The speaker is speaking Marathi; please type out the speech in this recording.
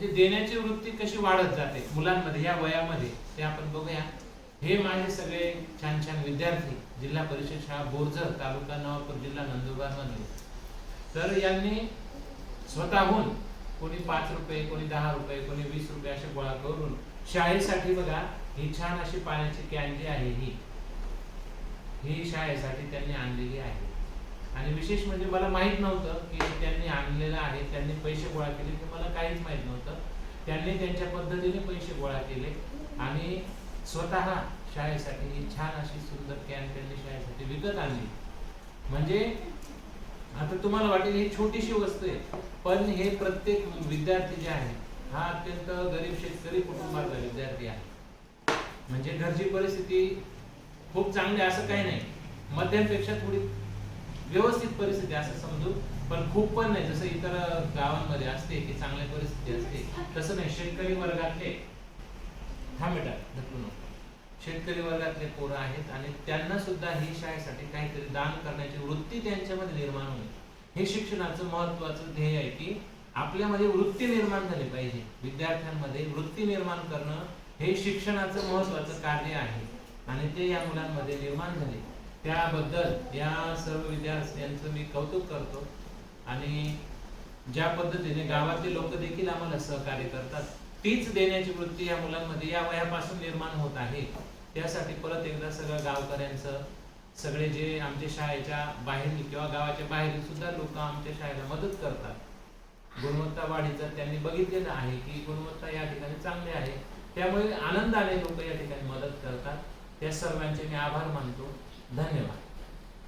म्हणजे देण्याची वृत्ती कशी वाढत जाते मुलांमध्ये या वयामध्ये ते आपण बघूया. हे माझे सगळे छान छान विद्यार्थी जिल्हा परिषद शाळा बोरझर तालुका नवापूर जिल्हा नंदुरबार मधले तर यांनी स्वतःहून कोणी पाच रुपये कोणी दहा रुपये कोणी वीस रुपये असे गोळा करून शाळेसाठी बघा ही छान अशी पाण्याची कॅन जी आहे ही. ही शाळेसाठी त्यांनी आणलेली आहे. आणि विशेष म्हणजे मला माहीत नव्हतं की त्यांनी आणलेलं आहे त्यांनी पैसे गोळा केले ते मला काहीच माहीत नव्हतं. त्यांनी त्यांच्या पद्धतीने पैसे गोळा केले आणि स्वतः शाळेसाठी ही छान अशी सुंदर कॅन त्यांनी शाळेसाठी विकत आणली. म्हणजे आता तुम्हाला वाटेल ही छोटीशी वस्तू आहे पण हे प्रत्येक विद्यार्थी जे आहे हा अत्यंत गरीब शेतकरी कुटुंबातला विद्यार्थी आहे. म्हणजे घरची परिस्थिती खूप चांगली आहे असं काही नाही. मध्यमपेक्षा थोडी व्यवस्थित परिस्थिती असं समजून पण खूप पण नाही. जसं इतर गावांमध्ये असते की चांगल्या परिस्थिती असते तसं नाही. शेतकरी वर्गातले हा बेटा ढकलू नको. शेतकरी वर्गातले पोरं आहेत आणि त्यांना सुद्धा ही शाळेसाठी काहीतरी दान करण्याची वृत्ती त्यांच्यामध्ये निर्माण होईल. हे शिक्षणाचं महत्वाचं ध्येय आहे की आपल्यामध्ये वृत्ती निर्माण झाली पाहिजे. विद्यार्थ्यांमध्ये वृत्ती निर्माण करणं हे शिक्षणाचं महत्वाचं कार्य आहे आणि ते या मुलांमध्ये निर्माण झाले. त्याबद्दल या सर्व विद्यार्थ्यांचं मी कौतुक करतो. आणि ज्या पद्धतीने गावातले लोक देखील आम्हाला सहकार्य करतात तीच देण्याची वृत्ती या मुलांमध्ये या वयापासून निर्माण होत आहे. त्यासाठी परत एकदा सगळ्या गावकऱ्यांचं सगळे जे आमच्या शाळेच्या बाहेर किंवा गावाच्या बाहेर सुद्धा लोक आमच्या शाळेला मदत करतात. गुणवत्ता वाढीचं त्यांनी बघितलेलं आहे की गुणवत्ता या ठिकाणी चांगली आहे त्यामुळे आनंदाने लोक या ठिकाणी मदत करतात. त्या सर्वांचे मी आभार मानतो. धन्यवाद.